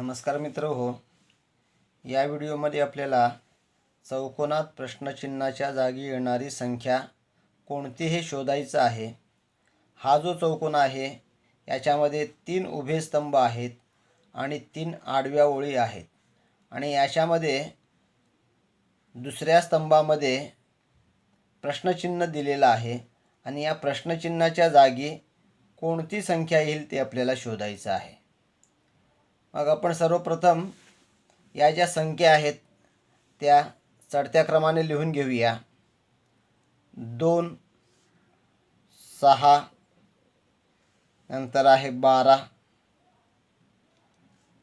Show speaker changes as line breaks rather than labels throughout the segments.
नमस्कार मित्र हो. या व्हिडिओमध्ये आपल्याला चौकोनात प्रश्नचिन्हाच्या जागी येणारी संख्या कोणती हे शोधायचं आहे. हा जो चौकोन आहे याच्यामध्ये तीन उभे स्तंभ आहेत आणि तीन आडव्या ओळी आहेत. आणि याच्यामध्ये दुसऱ्या स्तंभामध्ये प्रश्नचिन्ह दिलेलं आहे आणि या प्रश्नचिन्हाच्या जागी कोणती संख्या येईल ते आपल्याला शोधायचं आहे. मग आपण सर्वप्रथम या ज्या संख्या आहेत त्या चढत्या क्रमाने लिहून घेऊया. दोन सहा नंतर आहे बारा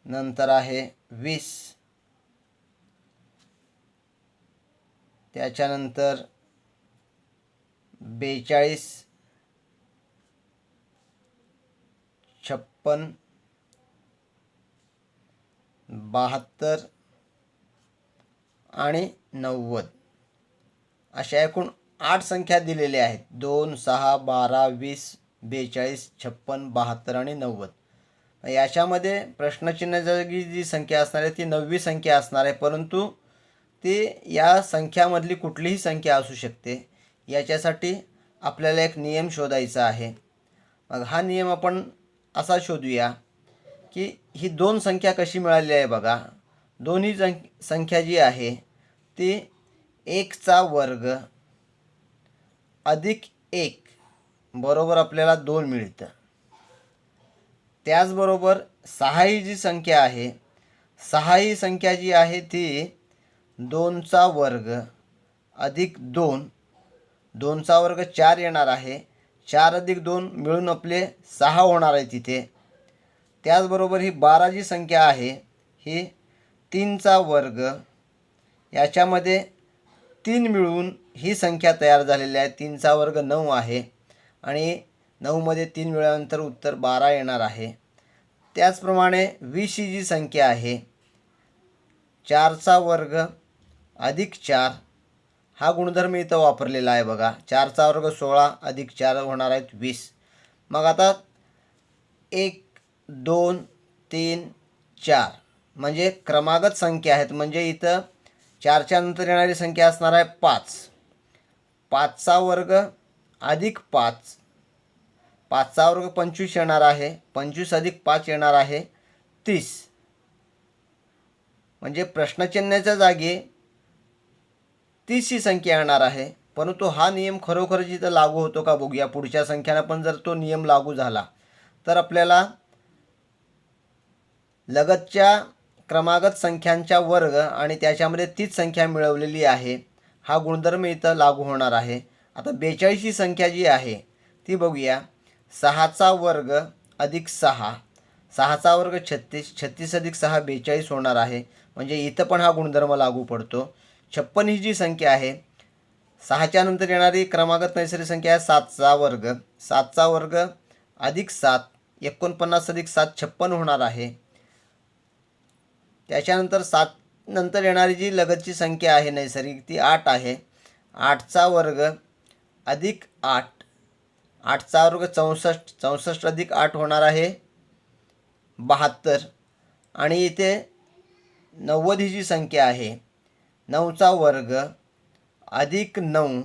नंतर आहे वीस. त्याच्यानंतर बेचाळीस छप्पन बहात्तर आणि नव्वद. अशा एकूण आठ संख्या दिलेल्या आहेत. दोन सहा बारा वीस बेचाळीस छप्पन बहात्तर आणि नव्वद. याच्यामध्ये प्रश्नचिन्ह जी संख्या असणार आहे ती नववी संख्या असणार आहे परंतु ती या संख्यामधली कुठलीही संख्या असू शकते. याच्यासाठी आपल्याला एक नियम शोधायचा आहे. मग हा नियम आपण असा शोधूया. की ही दोन संख्या कशी मिळाली आहे बघा. दोन्ही जं संख्या जी आहे ती एकचा वर्ग अधिक एक बरोबर आपल्याला दोन मिळतं. त्याचबरोबर सहा ही जी संख्या आहे सहा ही संख्या जी आहे ती दोनचा वर्ग अधिक दोन दोनचा वर्ग चार येणार आहे. चार अधिक दोन मिळून आपले सहा होणार आहे तिथे. त्याचबरोबर ही बारा जी संख्या आहे ही तीनचा वर्ग. याच्यामध्ये तीन मिळून ही संख्या तयार झालेली आहे तीनचा वर्ग नऊ आहे. आणि नऊमध्ये तीन मिळाल्यानंतर उत्तर बारा येणार आहे. त्याचप्रमाणे वीस ही जी संख्या आहे चारचा वर्ग अधिक चार हा गुणधर्म इथं वापरलेला आहे बघा. चारचा वर्ग सोळा अधिक चार होणार आहेत वीस. मग आता एक दोन तीन चार. म्हणजे क्रमागत संख्या आहेत. म्हणजे इथं चारच्या नंतर येणारी संख्या असणार आहे पाच. पाचचा वर्ग अधिक पाच. पाचचा वर्ग पंचवीस येणार आहे. पंचवीस अधिक पाच येणार आहे तीस. म्हणजे प्रश्नचिन्हाच्या जागी तीस ही संख्या येणार आहे. परंतु हा नियम खरोखरच इथं लागू होतो का बघूया. पुढच्या संख्यानं पण जर तो नियम लागू झाला तर आपल्याला लगतच्या क्रमागत संख्यांच्या वर्ग आणि त्याच्यामध्ये तीच संख्या मिळवलेली आहे हा गुणधर्म इथं लागू होणार आहे. आता बेचाळीस ही संख्या जी आहे ती बघूया. सहाचा वर्ग अधिक सहा. सहाचा वर्ग छत्तीस छत्तीस अधिक सहा बेचाळीस होणार आहे. म्हणजे इथं पण हा गुणधर्म लागू पडतो. छप्पन ही जी संख्या आहे सहाच्या नंतर येणारी क्रमागत नैसर्गिक संख्या आहे सातचा वर्ग. सातचा वर्ग अधिक सात एकोणपन्नास अधिक सात छप्पन होणार आहे. त्याच्यानंतर सात नंतर येणारी जी लगतची संख्या आहे नैसर्गिक ती आठ आहे. आठचा वर्ग अधिक आठ. आठचा वर्ग चौसष्ट चौसष्ट अधिक आठ होणार आहे बहात्तर. आणि इथे नव्वद ही जी संख्या आहे नऊचा वर्ग अधिक नऊ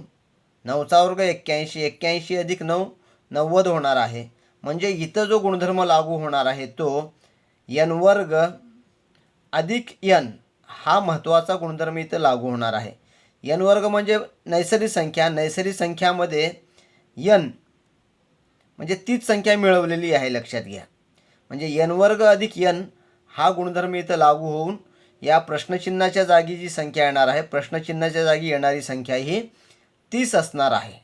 नऊचा वर्ग एक्क्याऐंशी एक्क्याऐंशी अधिक नऊ नव्वद होणार आहे. म्हणजे इथं जो गुणधर्म लागू होणार आहे तो यन वर्ग अधिक यन हा महत्त्वाचा गुणधर्म इथं लागू होणार आहे. यन वर्ग म्हणजे नैसर्गिक संख्या. नैसर्गिक संख्यामध्ये यन म्हणजे तीच संख्या मिळवलेली आहे लक्षात घ्या. म्हणजे यन वर्ग अधिक यन हा गुणधर्म इथं लागू होऊन या प्रश्नचिन्हाच्या जागी जी संख्या येणार आहे प्रश्नचिन्हाच्या जागी येणारी संख्या ही तीस असणार आहे.